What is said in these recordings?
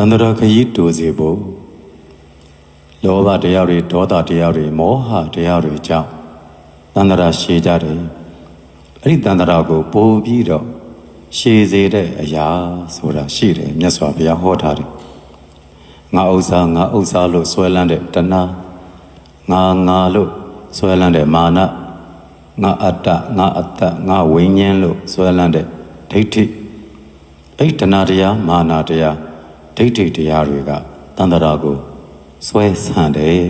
တန္တရာခရီးတူစီဖို့လောဘတရားတွေဒေါသတရားတွေမောဟတရားတွေကြောင့်တန္တရာရှည်ကြတယ်အဲ့ဒီတန္တရာကိုပို့ပြီးတော့ရှည်စေတဲ့အရာဆိုတာရှိတယ်မြတ်စွာဘုရားဟောထားတယ်ငါဥစ္စာငါဥစ္စာလို့ဆွဲလန်းတဲ့တဏှာငါငါလို့ဆွဲလန်းတဲ့မာနငါအတ္တငါအတ္တငါဝိညာဉ်လို့ဆွဲလန်းတဲ့ဒိဋ္ဌိအဲ့ဒီတဏှာတရားမာနတရား ဒိဋ္ဌိတရားတွေကတန္တရာကိုဆွဲဆန့်တယ်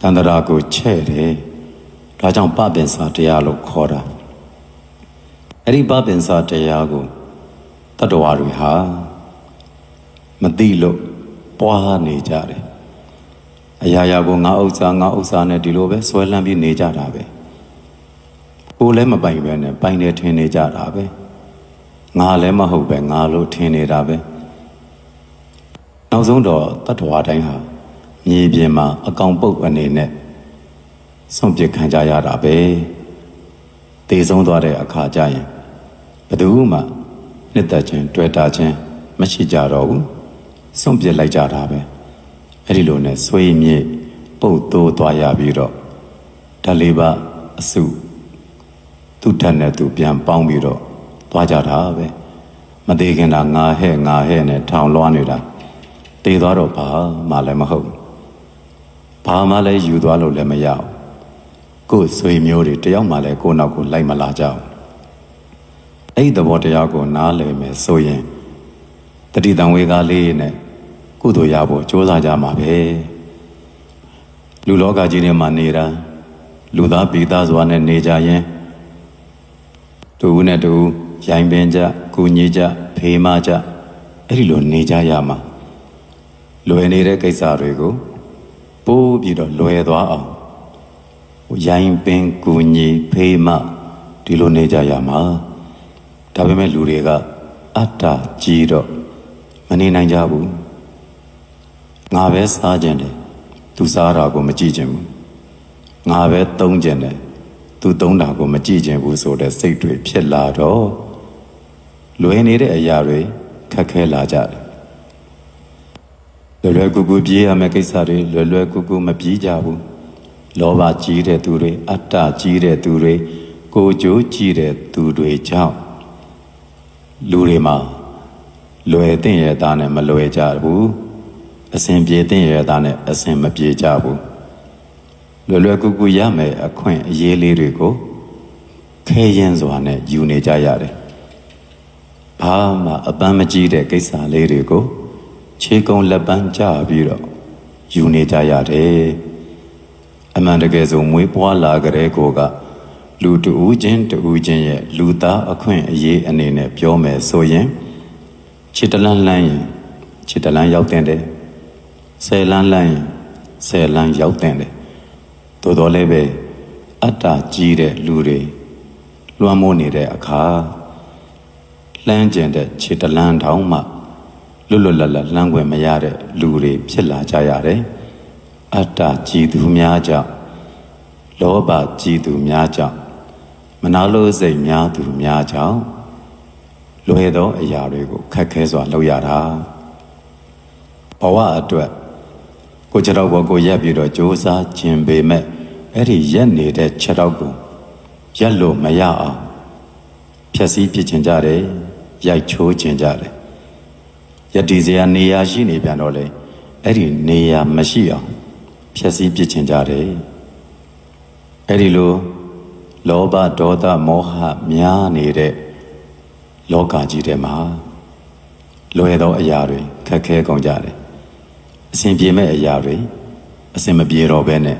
တန္တရာကိုချဲ့တယ်ဒါကြောင့်ပပင်စာတရားလို့ခေါ်တာအဲ့ဒီပပင်စာတရားကိုတတ္တဝါတွေဟာမသိလို့ပွားနေကြတယ်အရာရာကိုငါဥစ္စာငါဥစ္စာနဲ့ဒီလိုပဲဆွဲလန်းပြီးနေကြတာပဲကိုယ်လည်းမပိုင်ပဲနဲ့ပိုင်တယ်ထင်နေကြတာပဲငါလည်းမဟုတ်ပဲငါလို့ထင်နေတာပဲ နောက်ဆုံးတော့တတ္တဝါတိုင်းဟာမြေပြင်မှာအကောင်ပုတ်အနေနဲ့ဆုံးပြခံကြရတာပဲတည်ဆုံးသွားတဲ့အခါကျရင်ဘယ်သူမှနှစ်သက်ခြင်းတွေ့တာခြင်းမရှိကြတော့ဘူးဆုံးပြလိုက်ကြတာပဲအဲ့ဒီလိုနဲ့ဆွေးမြေ့ပုတ်တိုးသွားရပြီးတော့ဓာလေးပါအစုသူ့ထက်နဲ့သူပြန်ပေါင်းပြီးတော့သွားကြတာပဲမသေးခင်တာငါဟဲ့ငါဟဲ့နဲ့ထောင်လွှားနေတာ တည်သွားတော့ဘာမှလည်းမဟုတ်ဘာမှလည်းယူသွားလို့လည်းမရဘူးကိုယ်ဆွေမျိုးတွေတယောက်မှလည်းကိုယ့်နောက်ကိုလိုက်မလာကြဘူးအဲ့ဒီသဘောတရားကိုနားလည်မယ်ဆိုရင်တတိတံဝေကလေးနဲ့ကုသိုလ်ရဖို့ကြိုးစားကြမှာပဲလူလောကကြီးထဲမှာနေတာလူသားပိသားစွာနဲ့နေကြရင်တူဦးနဲ့တူဦးရိုင်ပင်ကြကုညီကြဖေးမကြအဲ့ဒီလိုနေကြရမှာ လွယ်နေတဲ့ကိစ္စတွေကိုပိုးပြီးတော့လွယ်သွားအောင်ရိုင်ပင်ကုညီဖေးမဒီလိုနေကြရမှာဒါပေမဲ့လူတွေကအတ္တကြီးတော့မနေနိုင်ကြဘူးငါပဲစားခြင်းတယ်သူစားတာကိုမကြည့်ခြင်းဘူးငါပဲသုံးခြင်းတယ်သူသုံးတာကိုမကြည့်ခြင်းဘူးဆိုတဲ့စိတ်တွေဖြစ်လာတော့လွယ်နေတဲ့အရာတွေခက်ခဲလာကြတယ် လွယ်လွယ်ကူကူပြေးရမယ့်ကိစ္စတွေလွယ်လွယ်ကူကူမပြေးကြဘူးလောဘကြီးတဲ့သူတွေအတ္တကြီးတဲ့သူတွေကိုကြိုးကြီးတဲ့သူတွေကြောင့်လူတွေမှာလွယ်တဲ့ရတာနဲ့မလွယ်ကြဘူးအစဉ်ပြေတဲ့ရတာနဲ့အစဉ်မပြေကြဘူးလွယ်လွယ်ကူကူရမယ်အခွင့်အရေးလေးတွေကိုခဲရင်စွာနဲ့ယူနေကြရတယ်ဘာမှအပန်းမကြီးတဲ့ကိစ္စလေးတွေကို ခြေကုံလက်ပန်းကြပြီးတော့ယူနေကြရတယ်အမှန်တကယ်ဆိုမွေးပွားလာကြတဲ့ကိုကလူတူဦးချင်းတူဦးချင်းရဲ့လူသားအခွင့်အရေးအနေနဲ့ပြောမယ်ဆိုရင်ခြေတလန်းလန်းရင်ခြေတလန်းရောက်တဲ့တယ်ဆယ်လန်းလန်းရင်ဆယ်လန်းရောက်တဲ့တယ်သို့တော်လည်းပဲအတ္တကြီးတဲ့လူတွေလွှမ်းမိုးနေတဲ့အခါလှမ်းကျင်တဲ့ခြေတလန်းတောင်မှ လွတ်လွတ်လပ်လပ်လှမ်းခွင့်မရတဲ့လူတွေဖြစ်လာကြရတယ်အတ္တကြီးသူများကြောင့်လောဘကြီးသူများကြောင့်မနာလိုစိတ်များသူများကြောင့်လွယ်သောအရာတွေကိုခက်ခဲစွာလုပ်ရတာဘဝအတွက်ကိုခြေတော့ဘောကိုရက်ပြီးတော့စ조사ခြင်းပေမဲ့အဲ့ဒီရက်နေတဲ့ခြေတော့ကိုရက်လို့မရအောင်ဖြည့်ဆည်းပြစ်ချင်ကြတယ်ရိုက်ချိုးချင်ကြတယ် ယတိစရာနေရာရှိနေပြန်တော့လေအဲ့ဒီနေရာမရှိအောင်ဖြည့်ဆည်းပြစ်ချင်ကြတယ်အဲ့ဒီလိုလောဘဒေါသမောဟများနေတဲ့လောကကြီးထဲမှာလွယ်သောအရာတွေခက်ခဲကုန်ကြတယ်အစဉ်ပြေမဲ့အရာတွေအစဉ်မပြေတော့ဘဲနဲ့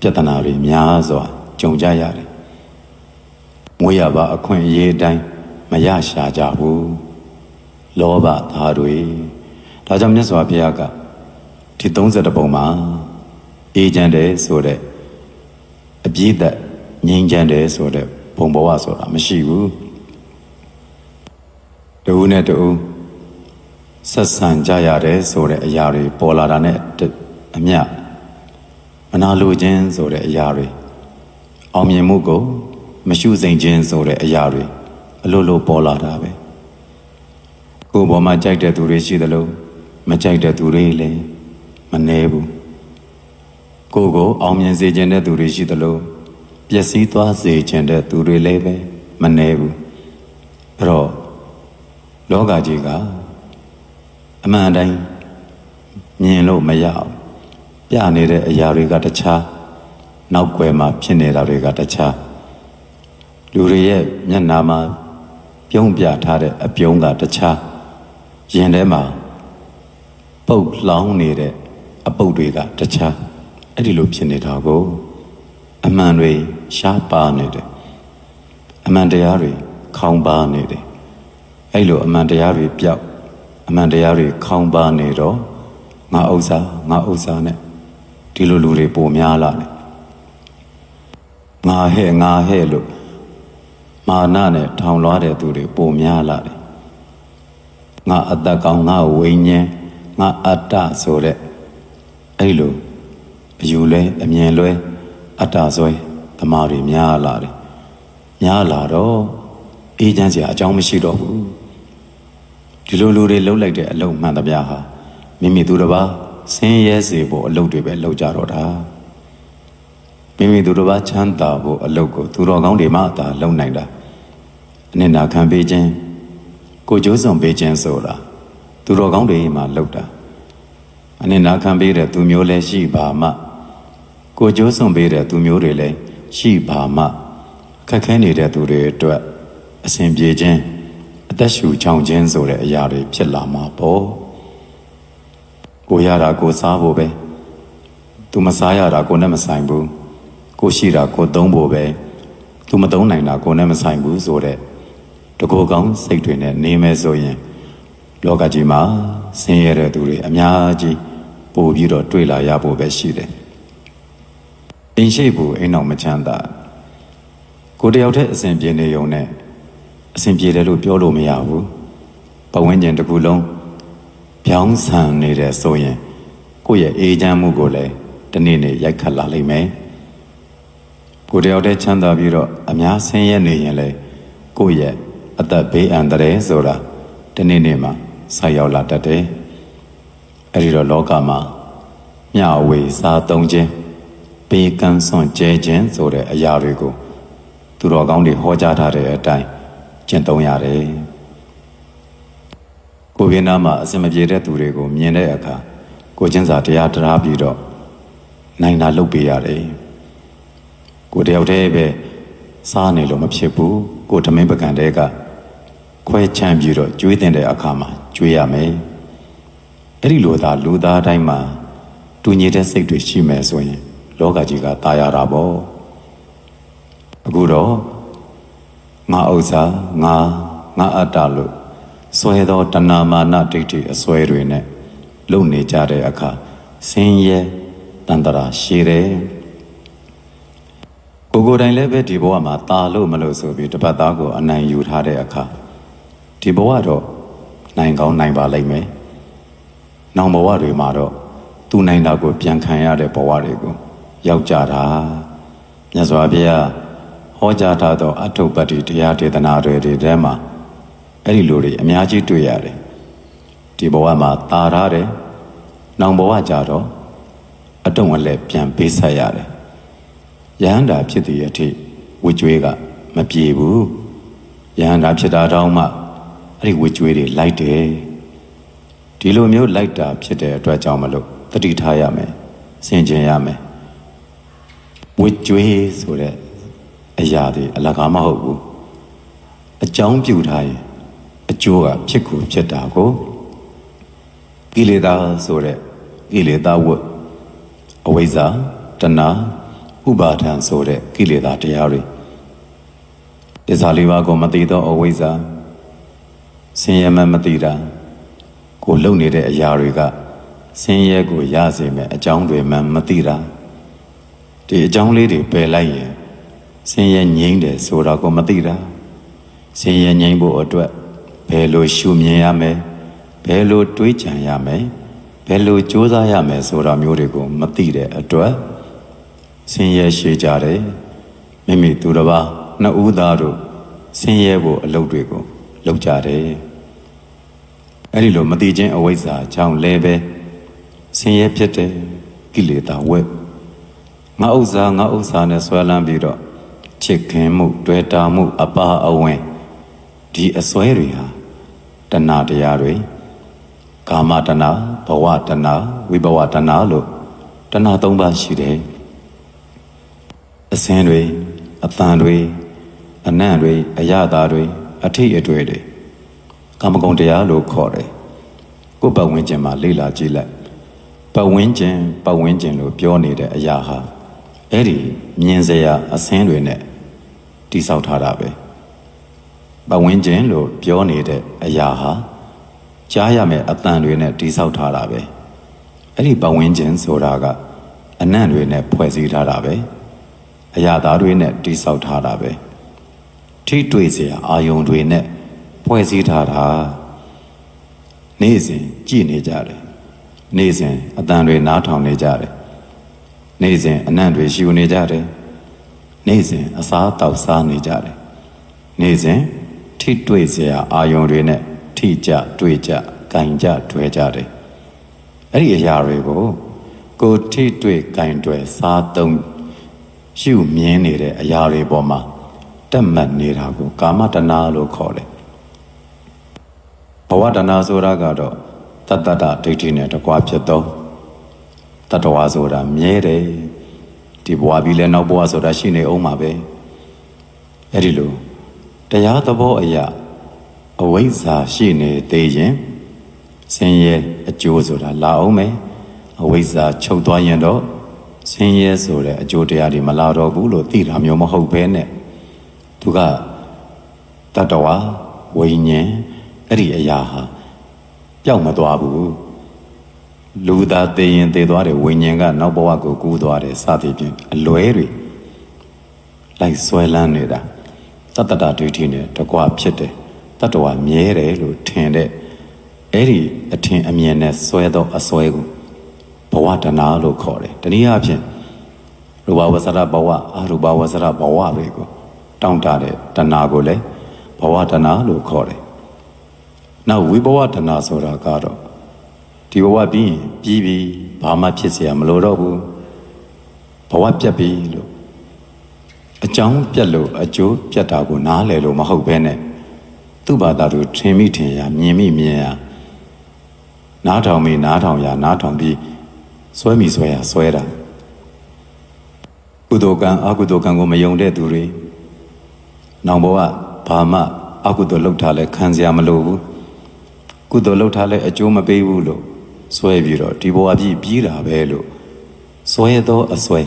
ပြဿနာတွေများစွာကြုံကြရတယ်ငွေရပါအခွင့်အရေးအတိုင်းမရရှာကြဘူး လောဘသားတွေဒါကြောင့်မြတ်စွာဘုရားကဒီ30ပုံမှာအေးချမ်းတယ်ဆိုတဲ့အပြည့်သက်ငြိမ်းချမ်းတယ်ဆိုတဲ့ဘုံဘဝဆိုတာမရှိဘူးတူနဲ့တူဆက်ဆံကြရတယ်ဆိုတဲ့အရာတွေပေါ်လာတာနဲ့အမျှမနာလိုခြင်းဆိုတဲ့အရာတွေအောင်မြင်မှုကိုမရှုစိမ်ခြင်းဆိုတဲ့အရာတွေအလိုလိုပေါ်လာတာပဲ ကိုယ်ပေါ်မှာကြိုက်တဲ့သူတွေရှိသလိုမကြိုက်တဲ့သူတွေလည်းမနှဲဘူးကိုယ်ကိုအောင်မြင်စေခြင်းတဲ့သူတွေရှိသလိုပျက်စီးသွားစေခြင်းတဲ့သူတွေလည်းပဲမနှဲဘူးအဲ့တော့လောကကြီးကအမှန်တိုင်းမြင်လို့မရအောင်ပြနေတဲ့အရာတွေကတခြားနောက်ွယ်မှာဖြစ်နေတာတွေကတခြားလူတွေရဲ့မျက်နှာမှာပြုံးပြထားတဲ့အပြုံးကတခြား ရင်ထဲမှာပုတ်လောင်းနေတဲ့အပုတ်တွေကတခြားအဲ့ဒီလိုဖြစ်နေတာကိုအမှန်တွေရှားပါနေတယ်အမှန်တရားတွေခေါင်းပါနေတယ်အဲ့လိုအမှန်တရားတွေပြောက်အမှန်တရားတွေခေါင်းပါနေတော့ငါဥစ္စာငါဥစ္စာနဲ့ဒီလိုလူတွေပုံများလာတယ်ငါဟဲ့ငါဟဲ့လို့မာနနဲ့ထောင်လွှားတဲ့သူတွေပုံများလာတယ် ငါအတ္တကောင်ငါဝိညာဉ်ငါအတ္တဆိုတဲ့အဲ့လိုအယူလဲအမြင်လွဲအတ္တဆွဲသမားတွေများလာတယ်များလာတော့အေးချမ်းစရာအကြောင်းမရှိတော့ဘူးဒီလိုလူတွေလှုပ်လိုက်တဲ့အလုံးမှန်သမျှဟာမိမိသူတစ်ပါးဆင်းရဲစေဖို့အလုပ်တွေပဲလုပ်ကြတော့တာမိမိသူတစ်ပါးချမ်းသာဖို့အလုပ်ကိုသူတော်ကောင်းတွေမှသာလုပ်နိုင်တာအနစ်နာခံပေးခြင်း ကိုကြိုးစွန်ပေးခြင်းဆိုတာသူတော်ကောင်းတွေမှလုပ်တာအနစ်နာခံပေးတဲ့သူမျိုးလည်းရှိပါမှကိုကြိုးစွန်ပေးတဲ့သူမျိုးတွေလည်းရှိပါမှခက်ခဲနေတဲ့သူတွေအတွက်အစဉ်ပြေခြင်းအသက်ရှူချောင်ခြင်းဆိုတဲ့အရာတွေဖြစ်လာမှာပေါ့ကိုရတာကိုစားဖို့ပဲသူမစားရတာကိုနဲ့မဆိုင်ဘူးကိုရှိတာကိုသုံးဖို့ပဲသူမသုံးနိုင်တာကိုနဲ့မဆိုင်ဘူးဆိုတဲ့ တကောကောင်းစိတ်တွေနဲ့နေမယ်ဆိုရင် လောကကြီးမှာဆင်းရဲတဲ့သူတွေအများကြီးပို့ပြီးတော့တွေ့လာရဖို့ပဲရှိတယ်အိမ်ရှိဖို့အိမ်အောင်မချမ်းသာကိုတယောက်တည်းအစဉ်ပြေနေုံနဲ့အစဉ်ပြေတယ်လို့ပြောလို့မရဘူးပဝန်းကျင်တစ်ခုလုံးပြောင်းဆန်နေတယ်ဆိုရင်ကိုယ့်ရဲ့အေးချမ်းမှုကိုလည်းတနေ့နေ့ရိုက်ခတ်လာလိမ့်မယ်ကိုတယောက်တည်းချမ်းသာပြီးတော့အများဆင်းရဲနေရင်လေကိုယ့်ရဲ့ အသက်ဘေးအန္တရာယ်ဆိုတာတနေ့နေ့မှာဆက်ရောက်လာတတ်တယ်အဲ့ဒီတော့လောကမှာမျှဝေစားသုံးခြင်းပေးကမ်းစွန့်ကျဲခြင်းဆိုတဲ့အရာတွေကိုသူတော်ကောင်းတွေဟောကြားထားတဲ့အတိုင်းကျင့်သုံးရတယ်ကိုယ်ကနာမှာအစင်မပြေတဲ့သူတွေကိုမြင်တဲ့အခါကိုချင်းစာတရားတရားပြီးတော့နိုင်တာလုပ်ပေးရတယ်ကိုတယောက်တည်းပဲစားနေလို့မဖြစ်ဘူးကိုဓမင်းပကံတဲက ခွဲချမ်းပြီးတော့ကျွေးတင်တဲ့အခါမှာကျွေးရမယ်အဲ့ဒီလိုသာလူသားတိုင်းမှာတူညီတဲ့စိတ်တွေရှိမယ်ဆိုရင် လောကကြီးကตายရတာပေါ့အခုတော့ငါဥစ္စာငါငါအတ္တလို့ဆွဲသောတဏမာနဒိဋ္ဌိအစွဲတွေနဲ့လုံနေကြတဲ့အခါဆင်းရဲတန်တရာရှိတယ်ကိုကိုယ်တိုင်လည်းပဲဒီဘဝမှာตาလို့မလို့ဆိုပြီးတပတ်သားကိုအနိုင်ယူထားတဲ့အခါ ဒီဘဝတော့နိုင်ကောင်းနိုင်ပါလိမ့်မယ်။နောင်ဘဝတွေမှာတော့သူနိုင်တာကိုပြန်ခံရတဲ့ဘဝတွေကိုရောက်ကြတာမြတ်စွာဘုရားဟောကြားထားသောအထုပ္ပတ္တိတရားဒေသနာတွေတွေထဲမှာအဲ့ဒီလိုတွေအများကြီးတွေ့ရတယ်ဒီဘဝမှာตาရတယ်နောင်ဘဝကြတော့အတုံးအလဲပြန်ပေးဆက်ရတယ်ယဟန္တာဖြစ်တဲ့အထိဝိကျွေးကမပြေဘူးယဟန္တာဖြစ်တာတောင်းမှ အဲ့ဒီဝိကျွေးတွေလိုက်တယ်ဒီလိုမျိုးလိုက်တာဖြစ်တဲ့အတွက်ကြောင့်မလို့တတိထားရမယ်စင်ကြင်ရမယ်ဝိကျွေးဆိုတဲ့အရာတွေအလကားမဟုတ်ဘူးအကြောင်းပြုထားရင်အကျိုးကဖြစ်ကိုဖြစ်တာကိုကိလေသာဆိုတဲ့ကိလေသာဝတ်အဝိဇ္ဇာတဏှာဥပါဒံဆိုတဲ့ကိလေသာတရားတွေတစ္ဆာလေးပါးကိုမသိသောအဝိဇ္ဇာ ဆင်းရဲမှမသိတာကိုလုံနေတဲ့အရာတွေကဆင်းရဲကိုရစေမယ်အကြောင်းတွေမှမသိတာဒီအကြောင်းလေးတွေပယ်လိုက်ရင်ဆင်းရဲငြိမ့်တယ်ဆိုတာကိုမသိတာဆင်းရဲငြိမ့်ဖို့အတွက်ဘယ်လိုရှုမြင်ရမယ်ဘယ်လိုတွေးကြံရမယ်ဘယ်လိုကြိုးစားရမယ်ဆိုတာမျိုးတွေကိုမသိတဲ့အတွက်ဆင်းရဲရှိကြတယ်မိမိသူတစ်ပါးနှစ်ဦးသားတို့ဆင်းရဲဖို့အလုပ်တွေကို လုပ်ကြတယ်အဲ့ဒီလိုမတိချင်းအဝိဇ္ဇာကြောင့်လည်းပဲဆင်းရဲဖြစ်တဲ့ကိလေသာဝက်ငါဥစ္စာငါဥစ္စာနဲ့ဆွဲလန်းပြီးတော့ချစ်ခင်မှုတွေ့တာမှု အပါအဝင်ဒီအစွဲတွေဟာတဏှာတရားတွေကာမတဏှာဘဝတဏှာဝိဘဝတဏှာလို့တဏှာ၃ပါးရှိတယ်အစင်းတွေအတန်တွေအနံ့တွေအရသာတွေ အထိအတွေ့တွေကာမဂုဏ်တရားလို့ခေါ်တယ်ကိုယ်ပတ်ဝန်းကျင်မှာလေ့လာကြည့်လိုက်ပတ်ဝန်းကျင်ပတ်ဝန်းကျင်လို့ပြောနေတဲ့အရာဟာအဲ့ဒီမြင်စရာအစင်းတွေနဲ့တိဆောက်ထားတာပဲပတ်ဝန်းကျင်လို့ပြောနေတဲ့အရာဟာကြားရမယ့်အတန်တွေနဲ့တိဆောက်ထားတာပဲအဲ့ဒီပတ်ဝန်းကျင်ဆိုတာကအနံ့တွေနဲ့ဖွဲ့စည်းထားတာပဲအရာသားတွေနဲ့တိဆောက်ထားတာပဲ ထိတွေ့စရာအာယုံတွေနဲ့ဖွဲ့စည်းထားတာနေ့စဉ်ကြည်နေကြတယ်နေ့စဉ်အတန်တွေနားထောင်နေကြတယ်နေ့စဉ်အနံ့တွေရှူနေကြတယ်နေ့စဉ်အစားတောက်စားနေကြတယ်နေ့စဉ်ထိတွေ့စရာအာယုံတွေနဲ့ထိကြတွေ့ကြကင်ကြတွေ့ကြတယ်အဲ့ဒီအရာတွေကိုကိုထိတွေ့ကင်တွေ့စားသုံးရှုမြင်နေတဲ့အရာတွေပေါ်မှာ တက်မှတ်နေတာကိုကာမတဏလို့ခေါ်တယ်ဘဝတဏဆိုတာကတော့တတ္တတဒိဋ္ဌိနဲ့တကွာဖြစ်သောတတဝါဆိုတာမြဲတယ်ဒီဘဝပြီးလဲနောက်ဘဝဆိုတာရှိနေအောင်မှာပဲအဲ့ဒီလိုတရားသဘောအရာအဝိဇ္ဇာရှိနေသေးရင်ဆင်းရဲအကျိုးဆိုတာလာအောင်မယ်အဝိဇ္ဇာချုပ်သွားရင်တော့ဆင်းရဲဆိုတဲ့အကျိုးတရားတွေမလာတော့ဘူးလို့သိတာမျိုးမဟုတ်ဘဲနဲ့ သူကတတဝါဝိညာဉ်အဲ့ဒီအရာဟာပျောက်မသွားဘူးလူသားသိရင်သိသွားတယ်ဝိညာဉ်ကနောက်ဘဝကိုကူးသွားတယ်စသည်ဖြင့်အလွဲတွေလိုက်ဆွဲလန်းနေတာတတ္တတဒိဋ္ဌိနဲ့တကွာဖြစ်တယ်တတ္တဝါမြဲတယ်လို့ထင်တဲ့အဲ့ဒီအထင်အမြင်နဲ့ဆွဲသောအစွဲကိုဘဝတဏှာလို့ခေါ်တယ်တနည်းအားဖြင့်ရူပဝဆရဘဝအရူပဝဆရဘဝတွေကို တောင့်တတဲ့တဏှာကိုလည်းဘဝတဏှာလို့ခေါ်တယ်နောက်ဝိဘဝတဏှာဆိုတာကတော့ဒီဘဝပြီးရင်ပြီးပြီဘာမှဖြစ်เสียမလို့တော့ဘူးဘဝပြတ်ပြီလို့အကြောင်းပြတ်လို့အကျိုးပြတ်တာကိုနားလည်လို့မဟုတ်ဘဲနဲ့သူ့ဘာသာသူထင်မိထင်ရမြင်မိမြင်ရနားထောင်မိနားထောင်ရနားထောင်ပြီးဆွဲမိဆွဲရဆွဲတာကုသိုလ်ကံအကုသိုလ်ကံကိုမယုံတဲ့သူတွေ နောင်ဘဝဘာမှအကုသိုလ်လုပ်ထားလဲခံစရာမလိုဘူးကုသိုလ်လုပ်ထားလဲအကျိုးမပေးဘူးလို့ဆွဲပြီးတော့ဒီဘဝပြည်ပြီးတာပဲလို့ဆွဲသောအဆွဲ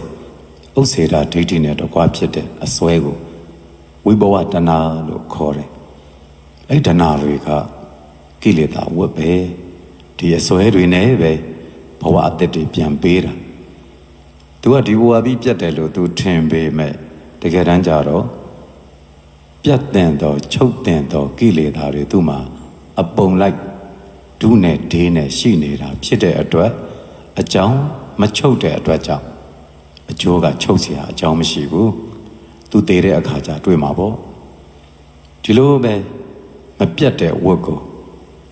ဥစ္စေတာဒိဋ္ဌိနဲ့တကွာဖြစ်တဲ့အစွဲကိုဝိဘဝတဏလို့ခေါ်တယ်။အဲ့တဏတွေကကိလေသာဝတ်ပဲဒီအစွဲတွေနဲ့ပဲဘဝအသက်တွေပြန်ပေးတာ။ तू ကဒီဘဝပြီးပြတ်တယ်လို့ तू ထင်ပေမဲ့တကယ်တမ်းကျတော့ ပြတ်တဲ့တော့ချုပ်တဲ့တော့ကိလေသာတွေသူ့မှာအပုံလိုက်ဒုနဲ့ဒေးနဲ့ရှိနေတာဖြစ်တဲ့အတွက်အကြောင်းမချုပ်တဲ့အတွက်ကြောင့်အကျိုးကချုပ်เสียအကြောင်းမရှိဘူးသူတည်တဲ့အခါကျတွေ့မှာပေါ့ဒီလိုပဲမပြတ်တဲ့ဝတ်ကို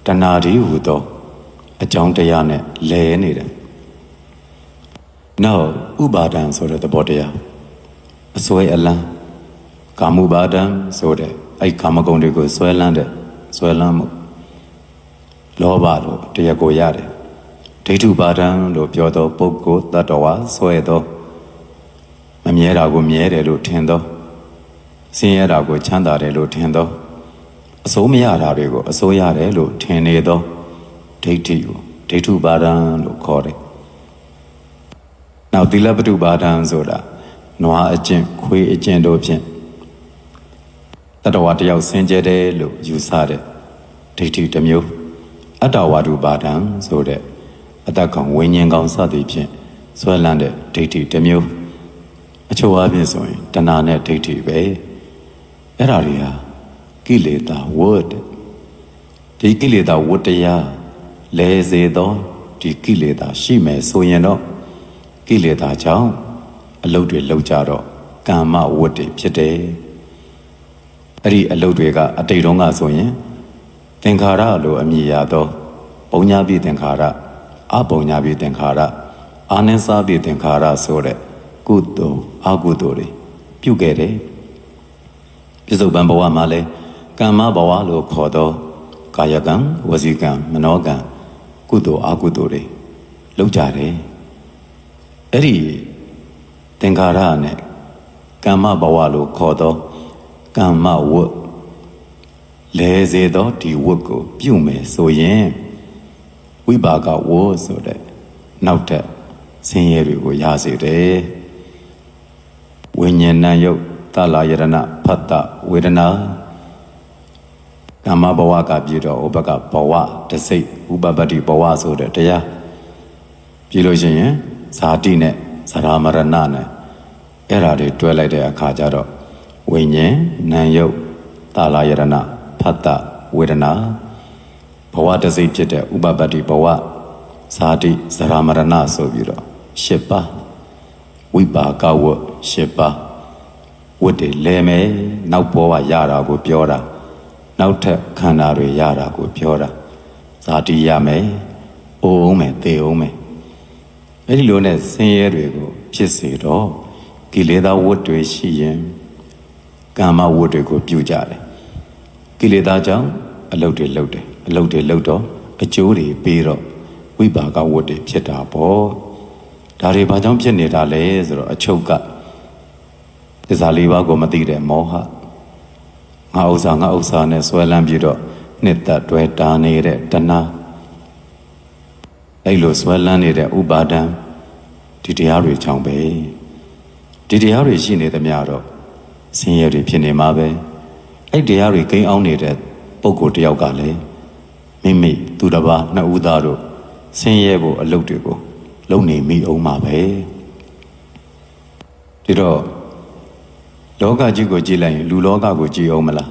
တဏှာဒီဟူသောအကြောင်းတရားနဲ့လဲနေတယ်နောက်ဥပါဒံဆိုတဲ့သဘောတရားအစွဲအလန်း ကာမုပါဒံဆိုတဲ့အဲ့ကာမဂုဏ်တွေကိုဆွဲလန်းတဲ့ဆွဲလန်းမှုလောဘလို့တရားကိုရတယ်ဒိဋ္ဌုပါဒံလို့ပြောသောပုဂ္ဂိုလ်တ attva ဆွဲသောမမြဲတာကိုမြဲတယ်လို့ထင်သောဆင်းရဲတာကိုချမ်းသာတယ်လို့ထင်သောအစိုးမရတာတွေကိုအစိုးရတယ်လို့ထင်နေသောဒိဋ္ဌိကိုဒိဋ္ဌုပါဒံလို့ခေါ်တယ်။နောက်သီလပတုပါဒံဆိုတာနွားအကျင့်ခွေးအကျင့်တို့ဖြင့် တတဝတယောက်စင်ကြယ်တယ်လို့ယူဆတဲ့ဒိဋ္ဌိတစ်မျိုးအတ္တဝါဒုပါဒံဆိုတဲ့အတ္တကောင်ဝိညာဉ်ကောင်စသည်ဖြင့်ဆွဲလန်းတဲ့ဒိဋ္ဌိတစ်မျိုးအချို့အပြင်ဆိုရင်တဏှာနဲ့ဒိဋ္ဌိပဲအဲ့ဒါတွေဟာကိလေသာဝတ်ဒီကိလေသာဝတ္တရားလဲစေသောဒီကိလေသာရှိမယ်ဆိုရင်တော့ကိလေသာကြောင့်အလုတ်တွေလောက်ကြတော့ကာမဝတ္တွေဖြစ်တယ် အဲ့ဒီအလုတ်တွေကအတိတ်တုန်းကဆိုရင်သင်္ခါရလိုအမည်ရသောပုံညာပိသင်္ခါရအပုံညာပိသင်္ခါရအာနိသပိသင်္ခါရဆိုတဲ့ကုသိုလ်အကုသိုလ်တွေပြုခဲ့တယ်ပြစ္ဆုတ်ပံဘဝမှာလည်းကမ္မဘဝလို့ခေါ်သောကာယကံဝစီကံမနောကံကုသိုလ်အကုသိုလ်တွေလုပ်ကြတယ်အဲ့ဒီသင်္ခါရနဲ့ကမ္မဘဝလို့ခေါ်သော ကမ္မဝတ်လဲစေသောဒီဝတ်ကို ပြုမယ်ဆိုရင်ဝိပါကဝတ်ဆိုတဲ့နောက်ထပ်ဆင်းရဲတွေကိုရစေတယ်ဝိညာဏယုတ်တလာယရဏဖတ်တဝေဒနာကမ္မဘဝကပြည်တော့ဥပကဘဝတစိတ်ဥပပတ္တိဘဝဆိုတဲ့တရားပြည်လို့ရှိရင်ဇာတိနဲ့ဇရာမရဏနဲ့အဲ့ဓာတွေတွဲလိုက်တဲ့အခါကျတော့ ဝိညာဉ်နာယုတ်တလာယရဏဖတ်တဝေဒနာဘဝတစိတ်ဖြစ်တဲ့ဥပပတ္တိဘဝဇာတိဇရာမရဏဆိုပြီးတော့ရှစ်ပါးဝိပါကဝတ်ရှစ်ပါးဝတ်တွေလဲမယ်နောက်ဘောကရတာကိုပြောတာနောက်ထပ်ခန္ဓာတွေရတာကိုပြောတာဇာတိရမယ်အိုးအောင်မယ်သေအောင်မယ်အဲ့ဒီလိုနဲ့ဆင်းရဲတွေကိုဖြစ်စေတော့ကိလေသာဝတ်တွေရှိရင် ကာမဝတ်တွေကိုပြုကြတယ်ကိလေသာကြောင့်အလုတ်တွေလုတ်တယ်အလုတ်တွေလုတ်တော့အကျိုးတွေပေးတော့ဝိပါကဝတ်တွေဖြစ်တာပေါ့ဒါတွေဘာကြောင့်ဖြစ်နေတာလဲဆိုတော့အချုပ်ကသစ္စာလေးပါးကိုမသိတဲ့မောဟငါဥစ္စာငါဥစ္စာနဲ့ဆွဲလန်းပြီးတော့နှစ်သက်တွဲတာနေတဲ့တဏှာအဲ့လိုဆွဲလန်းနေတဲ့ဥပါဒံဒီတရားတွေကြောင့်ပဲဒီတရားတွေရှိနေသမျှတော့ ဆင်းရဲတွေဖြစ်နေမှာပဲအဲ့တရားတွေကိန်းအောင်နေတဲ့ပုံကိုယ်တယောက်ကလည်းမိမိသူတစ်ပါးနှစ်ဦးသားတို့ဆင်းရဲဖို့အလုပ်တွေကိုလုပ်နေမိအောင်မှာပဲဒီတော့လောကကြီးကိုကြည့်လိုက်ရင်လူလောကကိုကြည့်အောင်မလား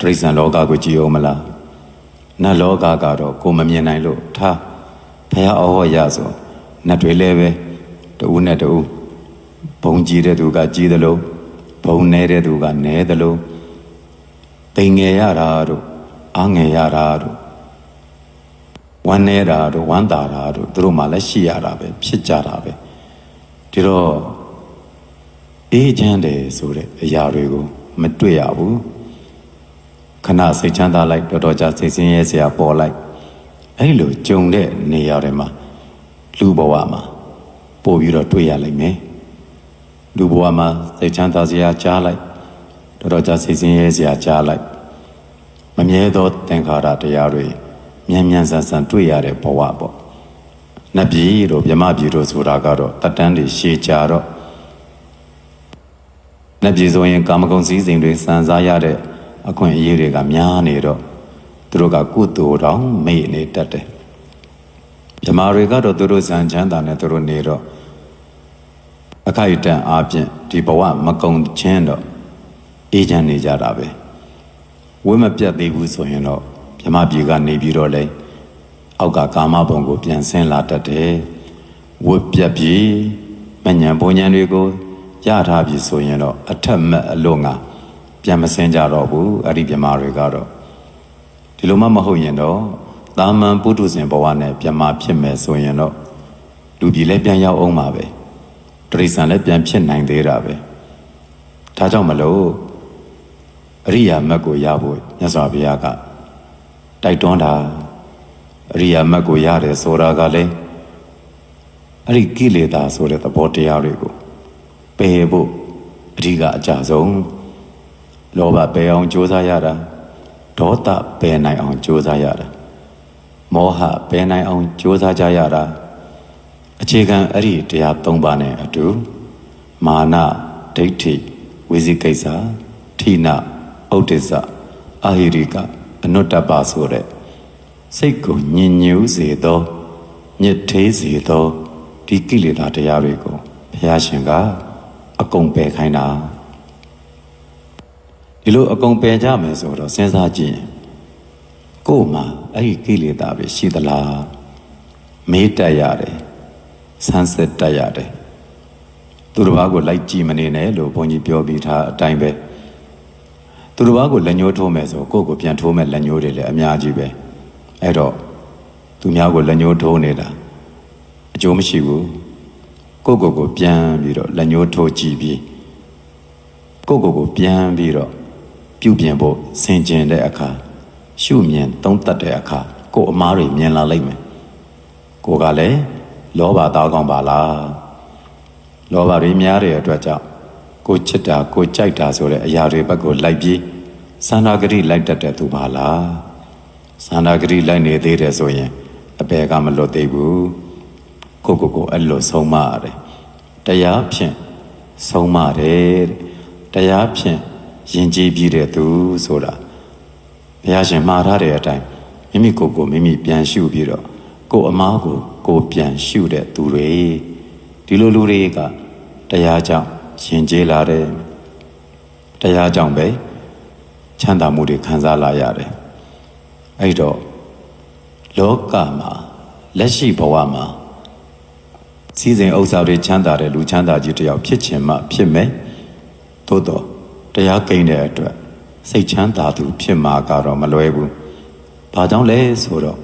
တိရစ္ဆာန်လောကကိုကြည့်အောင်မလားနတ်လောကကတော့ကိုမမြင်နိုင်လို့ထားဘုရားအောဟောရဆိုနတ်တွေလည်းပဲတူနဲ့တူဘုံကြည့်တဲ့သူကကြည့်တယ်လို့ ဘုံနေတဲ့သူကနဲတယ်လို့တိမ်ငယ်ရတာတို့အားငယ်ရတာတို့ဝမ်းနေတာတို့ဝမ်းသာတာတို့သူတို့မှလည်းရှိရတာပဲဖြစ်ကြတာပဲဒီတော့အေးချမ်းတယ်ဆိုတဲ့အရာတွေကိုမတွေ့ရဘူးခဏစိတ်ချမ်းသာလိုက်တော်တော်ကြာစိတ်ဆင်းရဲစရာပေါ်လိုက်အဲ့လိုကြုံတဲ့နေရာတွေမှာလူဘဝမှာပို့ပြီးတော့တွေ့ရလိမ့်မယ် လူဘဝမှာစိတ်ချမ်းသာစရာကြားလိုက်တော်တော်ကြာစိတ်ဆင်းရဲစရာကြားလိုက်မမြဲသောသင်္ခါရတရားတွေမြန်မြန်ဆန်ဆန်တွေ့ရတဲ့ဘဝပေါ့နတ်ပြည်တို့မြမပြည်တို့ဆိုတာကတော့တတန်းတွေရှည်ကြတော့နတ်ပြည်ဆိုရင်ကာမဂုဏ်စည်းစိမ်တွေစံစားရတဲ့အခွင့်အရေးတွေကများနေတော့သူတို့ကကုသိုလ်တောင်မေ့နေတတ်တယ်မြမတွေကတော့သူတို့ဇံချမ်းသာနဲ့သူတို့နေတော့အ ခိုက်အတန့်အားဖြင့်ဒီဘဝမကုံချင်းတော့အေးချမ်းနေကြတာပဲဝိမပြတ်သေးဘူးဆိုရင်တော့မြမပြေကနေပြီးတော့လဲအောက်ကကာမဘုံကိုပြန်ဆင်းလာတတ်တယ်ဝိပြတ်ပြေမညံဘုံညံတွေကိုရထားပြီဆိုရင်တော့အထက်မဲ့အလို့ငါပြန်မဆင်းကြတော့ဘူးအဲ့ဒီမြမတွေကတော့ဒီလိုမှမဟုတ်ရင်တော့တာမန်ပုထုဇဉ်ဘဝနဲ့မြမဖြစ်မယ်ဆိုရင်တော့လူပြည်လည်းပြန်ရောက်အောင်ပါပဲ တရိษံလည်းပြန်ဖြစ်နိုင်သေးတာပဲဒါကြောင့်မလို့အရိယာမတ်ကိုရဖို့မြတ်စွာဘုရားကတိုက်တွန်းတာအရိယာမတ်ကိုရတယ်ဆိုတာကလည်းအဲ့ဒီကိလေသာဆိုတဲ့သဘောတရားတွေကိုပယ်ဖို့အဓိကအကြဆုံးလောဘပယ်အောင်ကြိုးစားရတာဒေါသပယ်နိုင်အောင်ကြိုးစားရတာမောဟပယ်နိုင်အောင်ကြိုးစားကြရတာ အခြေခံအဲ့ဒီတရား၃ပါးနဲ့အတူမာနဒိဋ္ဌိဝိသိကိစ္စဌိနဥဒိစ္စအာဟိရိကအနုတ္တပဆိုတဲ့စိတ်ကိုညင်ညူးစေသောညစ်သေးစေသောဒီကိလေသာတရားတွေကိုဘုရားရှင်ကအကုန်ပယ်ခိုင်းတာဒီလိုအကုန်ပယ်ကြမယ်ဆိုတော့စဉ်းစားကြည့်ရင်ကို့မှာအဲ့ဒီကိလေသာပဲရှိသလားမေးတတ်ရတယ် ဆန်းစစ်တတ်ရတယ်သူတစ်ပါးကိုလိုက်ကြည့်မနေနဲ့လို့ဘုန်းကြီးပြောပြီးသားအတိုင်းပဲသူတစ်ပါးကိုလက်ညှိုးထိုးမယ်ဆိုကိုယ့်ကိုပြန်ထိုးမဲ့လက်ညှိုးတွေလည်းအများကြီးပဲအဲ့တော့သူများကိုလက်ညှိုးထိုးနေတာအကျိုးမရှိဘူးကိုယ့်ကိုယ်ကိုပြန်ပြီးတော့လက်ညှိုးထိုးကြည့်ပြီးကိုယ့်ကိုယ်ကိုပြန်ပြီးတော့ပြုပြင်ဖို့ဆင်ခြင်တဲ့အခါရှုမြင်သုံးသပ်တဲ့အခါကိုယ်အမားတွေမြင်လာလိမ့်မယ်ကိုယ်ကလည်း လောဘသားကောင်းပါလားလောဘတွေများတဲ့အတွက်ကြောင့်ကိုယ်ချစ်တာကိုယ်ကြိုက်တာဆိုတဲ့အရာတွေဘက်ကိုလိုက်ပြီးသန္တာဂရိလိုက်တတ်တဲ့သူပါလားသန္တာဂရိလိုက်နေသေးတယ်ဆိုရင်အပေကမလွတ်သေးဘူးကိုကိုကိုအဲ့လိုဆုံးမရတယ်တရားဖြင့်ဆုံးမတယ်တဲ့တရားဖြင့်ယဉ်ကျေးပြီးတဲ့သူဆိုတာဘုရားရှင်မှားထားတဲ့အတိုင်းမိမိကိုယ်ကိုမိမိပြန်ရှုပြီးတော့ကိုယ်အမားကို ကိုယ်ပြန်ရှုတဲ့သူတွေဒီလိုလူတွေကတရားကြောင့်ယဉ်ကျေးလာတယ်တရားကြောင့်ပဲချမ်းသာမှုတွေခံစားလာရတယ်အဲ့တော့လောကမှာလက်ရှိဘဝမှာစီစဉ်ဥစ္စာတွေချမ်းသာတဲ့လူချမ်းသာကြီးတစ်ယောက်ဖြစ်ခြင်းမှဖြစ်မယ်သို့တော့တရားကိန်းတဲ့အတွက်စိတ်ချမ်းသာသူဖြစ်မှာကတော့မလွယ်ဘူး။ဘာကြောင့်လဲဆိုတော့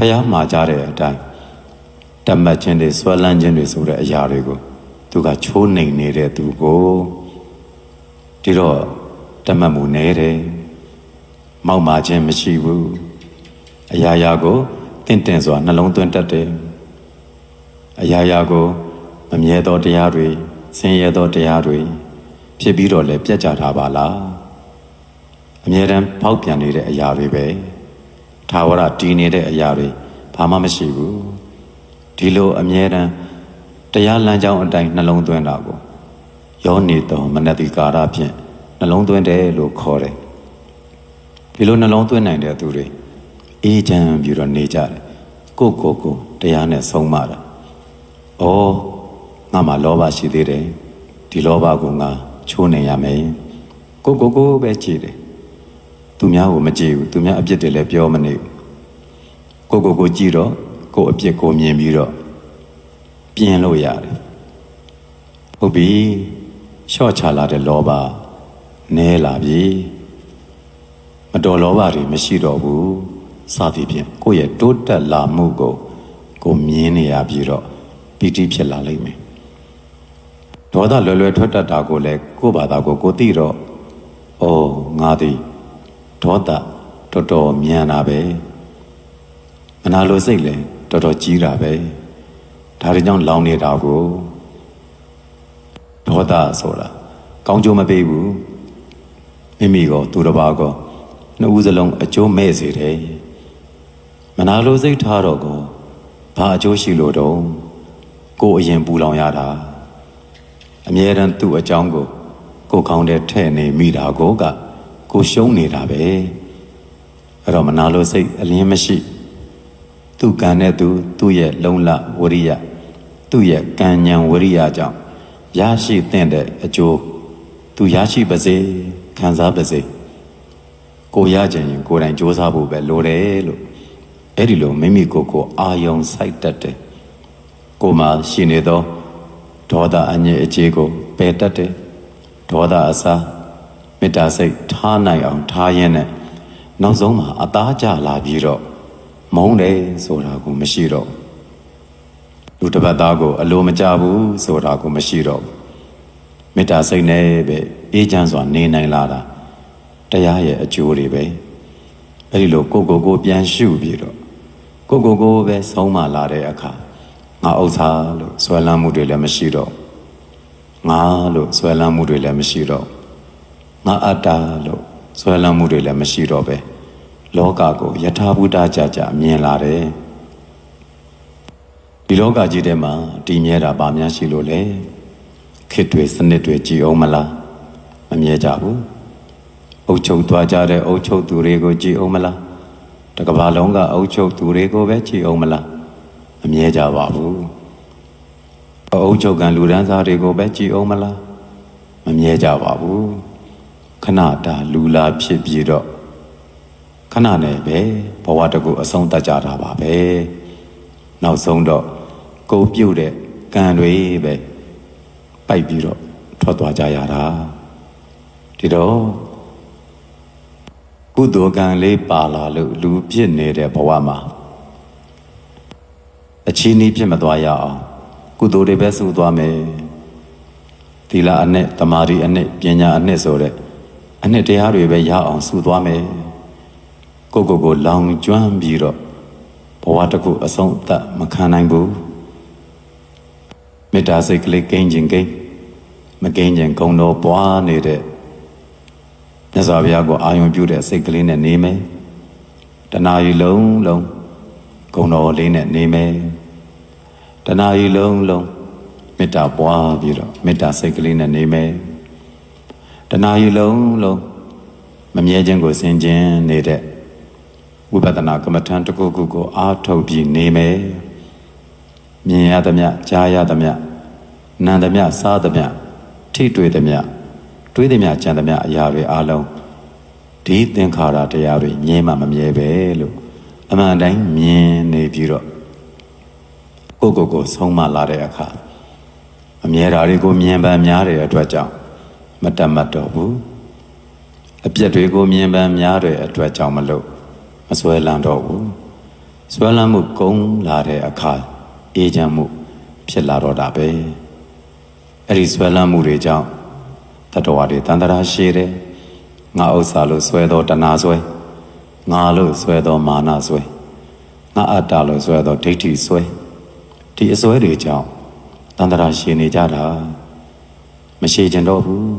ဖះမှာကြတဲ့အတိုင်းတတ်မှတ်ခြင်းတွေဆွဲလန်းခြင်းတွေဆိုတဲ့အရာတွေကိုသူကချိုးနှိမ်နေတဲ့သူကိုဒီတော့တတ်မှတ်မှုနေတယ်။မောက်မာခြင်းမရှိဘူး။အရာရာကိုတင့်တယ်စွာနှလုံးသွင်းတတ်တယ်။အရာရာကိုမမြဲသောတရားတွေဆင်းရဲသောတရားတွေဖြစ်ပြီးတော့လည်းပြတ်ကြတာပါလားအမြဲတမ်းဖောက်ပြန်နေတဲ့အရာတွေပဲ သာဝရတည်နေတဲ့အရာတွေဘာမှမရှိဘူးဒီလိုအမြဲတမ်းတရားလမ်းကြောင်းအတိုင်းနှလုံးသွင်းတာကိုယောနေတော်မနတိကာရဖြင့်နှလုံးသွင်းတယ်လို့ခေါ်တယ်ဒီလိုနှလုံးသွင်းနိုင်တဲ့သူတွေအေးချမ်းပြီးတော့နေကြတယ်ကိုကိုကိုတရားနဲ့ဆုံးမတာဩငါမှလောဘရှိသေးတယ်ဒီလောဘကိုငါချိုးနေရမယ်ကိုကိုကိုပဲကြည့်တယ် သူများကိုမကြည့်ဘူးသူများအပြစ်တွေလည်းပြောမနေဘူးကိုကိုကိုကြည့်တော့ကိုအပြစ်ကိုမြင်ပြီးတော့ပြင်လို့ရတယ်ဟုတ်ပြီလျှော့ချလာတဲ့လောဘနဲလာပြီမတော်လောဘတွေမရှိတော့ဘူးစသည်ဖြင့်ကိုယ့်ရဲ့တိုးတက်လာမှုကိုကိုမြင်နေရပြီးတော့ပီတိဖြစ်လာလိမ့်မယ်ဒေါသလွယ်လွယ်ထွက်တတ်တာကိုလည်းကိုယ့်ဘာသာကိုကိုသိတော့အိုးငါသည် ဒေါသတော်တော်မြန်တာပဲမနာလိုစိတ်လည်းတော်တော်ကြီးတာပဲဒါတွေကြောင့်လောင်နေတာကိုဒေါသဆိုတာကောင်းကျိုးမပေးဘူးမိမိကောသူတစ်ပါးကောနှစ်ဦးစလုံးအကျိုးမဲ့စေတယ်မနာလိုစိတ်ထားတော့ကောဘာအကျိုးရှိလို့တော့ကိုယ်အရင်ပူလောင်ရတာအမြဲတမ်းသူ့အကြောင်းကိုကိုယ်ကောင်းတဲ့ထဲ့နေမိတာကိုက ကိုရှုံးနေတာပဲအဲ့တော့မနာလိုစိတ်အလင်းမရှိ သူ့ကံနဲ့သူသူ့ရဲ့လုံလဝရိယသူ့ရဲ့ကံဉဏ်ဝရိယကြောင့်ရရှိတဲ့အကျိုးသူရရှိပါစေခံစားပါစေကိုရခြင်းရင်ကိုယ်တိုင်စ조사ဖို့ပဲလိုတယ်လို့အဲ့ဒီလိုမိမိကိုယ်ကိုအာယုံစိုက်တတ်တယ်ကိုမှရှိနေသောဒေါသအငြိအကျေးကိုပယ်တတ်တယ်ဒေါသအစား မေတ္တာစိတ်ထားနိုင်အောင်ထားရင်းနဲ့နောက်ဆုံးမှာအသားကျလာပြီးတော့မုန်းတယ်ဆိုတာကိုမရှိတော့လူတစ်ပတ်သားကိုအလိုမကျဘူးဆိုတာကိုမရှိတော့မေတ္တာစိတ်နဲ့ပဲအေးချမ်းစွာနေနိုင်လာတာတရားရဲ့အကျိုးတွေပဲအဲ့ဒီလိုကိုကိုကိုပြန်ရှုပြီးတော့ကိုကိုကိုပဲဆုံးမလာတဲ့အခါငါဥစ္စာလို့ဆွဲလန်းမှုတွေလည်းမရှိတော့ငါလို့ဆွဲလန်းမှုတွေလည်းမရှိတော့ ငါအတ္တလို့ဆွဲလန်းမှုတွေလည်းမရှိတော့ပဲလောကကိုယထာဘုဒ္ဓကြကြမြင်လာတယ်ဒီလောကကြီးထဲမှာတည်မြဲတာဗာများရှိလို့လေခေတ်တွေစနစ်တွေကြည်အောင်မလားမမြဲကြဘူးအုပ်ချုပ်သွားကြတဲ့အုပ်ချုပ်သူတွေကိုကြည်အောင်မလားတကဘာလုံးကအုပ်ချုပ်သူတွေကိုပဲကြည်အောင်မလားမမြဲကြပါဘူးအုပ်ချုပ်ကံလူဒန်းစားတွေကိုပဲကြည်အောင်မလားမမြဲကြပါဘူး ခဏတာလူလာဖြစ်ပြီးတော့ခဏနဲ့ပဲဘဝတကူအဆုံးသတ်ကြတာပါပဲနောက်ဆုံးတော့ကိုပြုတ်တဲ့ကံတွေပဲပိုက်ပြီးတော့ထွက်သွားကြရတာဒီတော့ကုသိုလ်ကံလေးပါလာလို့လူဖြစ်နေတဲ့ဘဝမှာအချီးနှီးဖြစ်မသွားရအောင်ကုသိုလ်တွေပဲစုသွားမယ်သီလအနှစ်တမာရီအနှစ်ပညာအနှစ်ဆိုတဲ့ အနှစ်တရားတွေပဲရအောင်စုသွားမယ်ကိုကိုကိုလောင်ကျွမ်းပြီးတော့ဘဝတစ်ခုအဆုံးအသက်မခံနိုင်ဘူးမေတ္တာစိတ်ကလေးကိန်းခြင်းကိန်းမကိန်းခြင်းဂုံတော်ပွားနေတဲ့မြတ်စွာဘုရားကိုအာရုံပြုတဲ့စိတ်ကလေးနဲ့နေမယ်တဏှာကြီးလုံးလုံးဂုံတော်လေးနဲ့နေမယ်တဏှာကြီးလုံးလုံးမေတ္တာပွားပြီးတော့မေတ္တာစိတ်ကလေးနဲ့နေမယ် တဏှာကြီးလုံးလုံးမမြဲခြင်းကိုဆင်ခြင်နေတဲ့ဝိပဿနာကမ္မထံတစ်ခုခုကိုအားထုတ်ပြီးနေမယ်မြင်ရသမျှကြားရသမျှနာသမျှစားသမျှထိတွေ့သမျှတွေးသမျှကြံသမျှအရာတွေအားလုံးဒီသင်္ခါရတရားတွေမြင်မှမမြဲပဲလို့အမှန်တိုင်းမြင်နေပြီးတော့ကိုယ့်ကိုယ်ကိုဆုံးမလာတဲ့အခါအမြဲတာတွေကိုမြင်ပန်းများတဲ့အတွက်ကြောင့် မတတ်မတ်တော့ဘူးအပြက်တွေကိုမြင်ပန်းများတဲ့အတွက်ကြောင့်မလို့မစွဲလန်းတော့ဘူးစွဲလန်းမှုကုန်းလာတဲ့အခါအေးချမ်းမှု ဖြစ်လာတော့တာပဲအဲ့ဒီစွဲလန်းမှုတွေကြောင့်တတဝါတွေတန်တရာရှိတယ်ငါဥစ္စာလို့စွဲတော့တဏှာစွဲငါလို့စွဲတော့မာနစွဲငါအတ္တလို့စွဲတော့ဒိဋ္ဌိစွဲဒီအစွဲတွေကြောင့်တန်တရာရှိနေကြတာ မရှိကြတော့ဘူး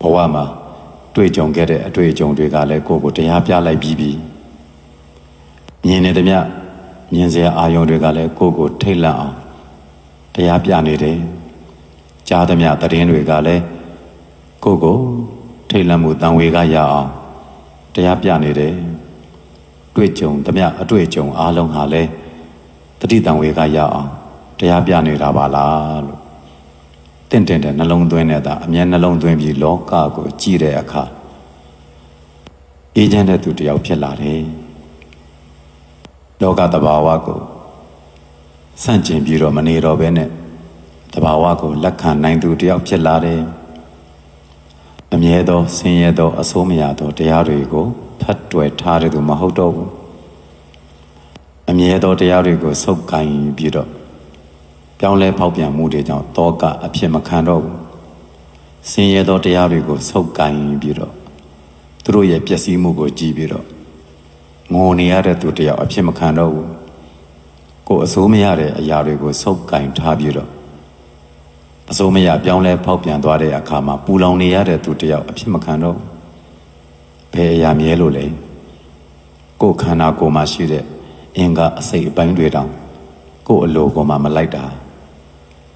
ဘဝမှာတွေ့ကြုံခဲ့တဲ့အတွေ့အကြုံတွေကလည်းကိုယ့်ကိုတရားပြလိုက်ပြီးပြီမြင်နေသမျှမြင်စရာအာယုံတွေကလည်းကိုယ့်ကိုထိတ်လန့်အောင်တရားပြနေတယ်ကြားသမျှသတင်းတွေကလည်းကိုယ့်ကိုထိတ်လန့်မှုတန်ဝေကရအောင်တရားပြနေတယ်တွေ့ကြုံသမျှအတွေ့အကြုံအားလုံးဟာလည်းတတိတန်ဝေကရအောင်တရားပြနေတာပါလားလို့ တင့်တယ်တဲ့နှလုံးသွင်းနေတာအမြဲနှလုံးသွင်းပြီးလောကကိုကြည့်တဲ့အခါအေးချမ်းတဲ့သူတယောက်ဖြစ်လာတယ်လောကတဘာဝကိုစန့်ကျင်ပြီးတော့မနေတော့ဘဲနဲ့တဘာဝကိုလက်ခံနိုင်သူတယောက်ဖြစ်လာတယ်အမြဲသောဆင်းရဲသောအဆိုးမရသောတရားတွေကိုဖတ်တွယ်ထားတဲ့သူမဟုတ်တော့ဘူးအမြဲသောတရားတွေကိုစုပ်ကိုင်ပြီးတော့ ပြောင်းလဲဖောက်ပြန်မှုတွေကြောင့်တောကအဖြစ်မခံတော့ဘူးဆင်းရဲသောတရားတွေကိုဆုပ်ကိုင်ပြီးတော့သူတို့ရဲ့ပျက်စီးမှုကိုကြည့်ပြီးတော့ငိုနေရတဲ့သူတယောက်အဖြစ်မခံတော့ဘူးကိုယ်အစိုးမရတဲ့အရာတွေကိုဆုပ်ကိုင်ထားပြီးတော့အစိုးမရပြောင်းလဲဖောက်ပြန်သွားတဲ့အခါမှာပူလောင်နေရတဲ့သူတယောက်အဖြစ်မခံတော့ဘယ်အရာမြဲလို့လဲကိုယ်ခန္ဓာကိုယ်မှာရှိတဲ့အင်္ဂါအစိတ်အပိုင်းတွေတောင်ကိုယ်အလိုကိုမှမလိုက်တာ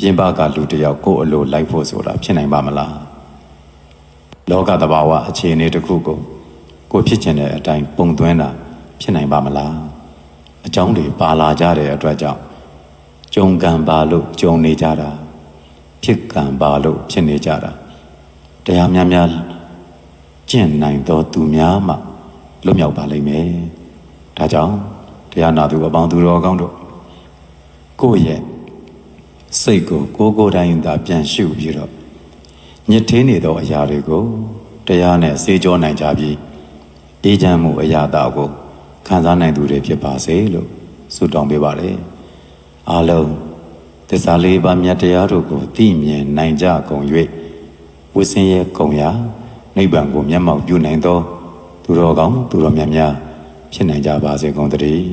ပြင်ပကလူတယောက်ကိုယ်အလိုလိုက်ဖို့ဆိုတာဖြစ်နိုင်ပါမလားလောကတဘာဝအခြေအနေတစ်ခုကိုကိုဖြစ်ချင်တဲ့အတိုင်းပုံသွင်းတာဖြစ်နိုင်ပါမလားအကြောင်းတွေပါလာကြတဲ့အတွက်ကြောင့်ကြုံကံပါလို့ကြုံနေကြတာဖြစ်ကံပါလို့ဖြစ်နေကြတာတရားများများကျင့်နိုင်သောသူများမှလွတ်မြောက်ပါလိမ့်မယ်ဒါကြောင့်တရားနာသူအပေါင်းသူတော်ကောင်းတို့ကိုယ့်ရဲ့ စိတ်ကိုကိုယ်ကိုယ်တိုင်သာပြန်ရှုပြီးတော့ညစ်ထင်းနေသောအရာတွေကိုတရားနဲ့စေကြောနိုင်ကြပြီးအေးချမ်းမှုအရာတာကိုခံစားနိုင်သူတွေဖြစ်ပါစေလို့ဆုတောင်းပေးပါလေအားလုံးသစ္စာလေးပါးမြတ်တရားတို့ကိုသိမြင်နိုင်ကြကုန်၍ဝိစင်းရဲ့ကုံရာနိဗ္ဗာန်ကိုမျက်မှောက်ပြုနိုင်သော သူတော်ကောင်းသူတော်မြတ်များဖြစ်နိုင်ကြပါစေကုန်သတည်း